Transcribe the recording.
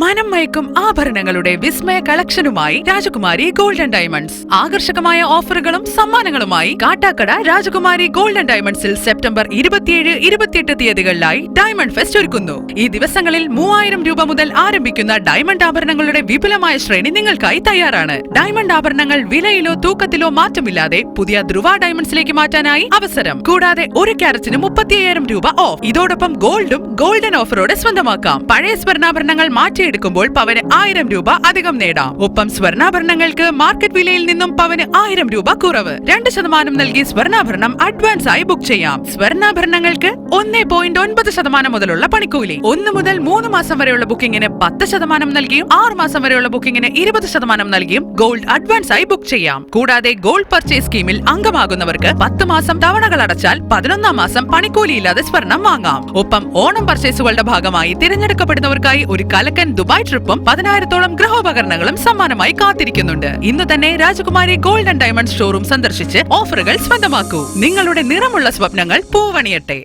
മനം മയക്കും ആഭരണങ്ങളുടെ വിസ്മയ കളക്ഷനുമായി രാജകുമാരി golden diamonds. ആകർഷകമായ ഓഫറുകളും സമ്മാനങ്ങളുമായി കാട്ടാക്കട രാജകുമാരി ഗോൾഡൻ ഡയമണ്ട്സിൽ സെപ്റ്റംബർ ഇരുപത്തിയേഴ് ഇരുപത്തിയെട്ട് തീയതികളിലായി ഡയമണ്ട് ഫെസ്റ്റ് ഒരുക്കുന്നു. ഈ ദിവസങ്ങളിൽ മൂവായിരം രൂപ മുതൽ ആരംഭിക്കുന്ന ഡയമണ്ട് ആഭരണങ്ങളുടെ വിപുലമായ ശ്രേണി നിങ്ങൾക്കായി തയ്യാറാണ്. ഡയമണ്ട് ആഭരണങ്ങൾ വിലയിലോ തൂക്കത്തിലോ മാറ്റമില്ലാതെ പുതിയ ധ്രുവ ഡയമണ്ട്സിലേക്ക് മാറ്റാനായി അവസരം. കൂടാതെ ഒരു ക്യാരറ്റിന് മുപ്പത്തിയ്യായിരം രൂപ ഓഫ്. ഇതോടൊപ്പം ഗോൾഡും ഗോൾഡൻ ഓഫറോടെ സ്വന്തമാക്കാം. പഴയ സ്വർണാഭരണങ്ങൾ മാറ്റിയെടുക്കുമ്പോൾ പവന് ആയിരം രൂപ അധികം നേടാം. ഒപ്പം സ്വർണാഭരണങ്ങൾക്ക് മാർക്കറ്റ് വിലയിൽ നിന്നും പവന് ആയിരം രൂപ കുറവ്. രണ്ട് ശതമാനം നൽകി സ്വർണാഭരണം അഡ്വാൻസ് ആയി ബുക്ക് ചെയ്യാം. സ്വർണാഭരണങ്ങൾക്ക് ഒന്നേ പോയിന്റ് ഒൻപത് ശതമാനം മുതലുള്ള പണിക്കൂലി. ഒന്ന് മുതൽ മൂന്ന് മാസം വരെയുള്ള ബുക്കിംഗിന് പത്ത് ശതമാനം നൽകിയും ആറ് മാസം വരെയുള്ള ബുക്കിംഗിന് ഇരുപത് ശതമാനം നൽകിയും ഗോൾഡ് അഡ്വാൻസ് ആയി ബുക്ക് ചെയ്യാം. കൂടാതെ ഗോൾഡ് പർച്ചേസ് സ്കീമിൽ അംഗമാകുന്നവർക്ക് പത്ത് മാസം തവണകൾ അടച്ചാൽ പതിനൊന്നാം മാസം പണിക്കൂലിയില്ലാതെ സ്വർണം വാങ്ങാം. ഒപ്പം ഓണം പർച്ചേസുകളുടെ ഭാഗമായി തിരഞ്ഞെടുക്കപ്പെടുന്നവർക്കായി ഒരു കലക്കൻ ദുബായ് ട്രിപ്പും പതിനായിരത്തോളം ഗൃഹോപകരണങ്ങളും സമ്മാനമായി കാത്തിരിക്കുന്നുണ്ട്. ഇന്ന് തന്നെ രാജകുമാരി ഗോൾഡ് ആൻഡ് ഡയമണ്ട് ഷോറൂം സന്ദർശിച്ച് ഓഫറുകൾ സ്വന്തമാക്കൂ. നിങ്ങളുടെ നിറമുള്ള സ്വപ്നങ്ങൾ പൂവണിയട്ടെ.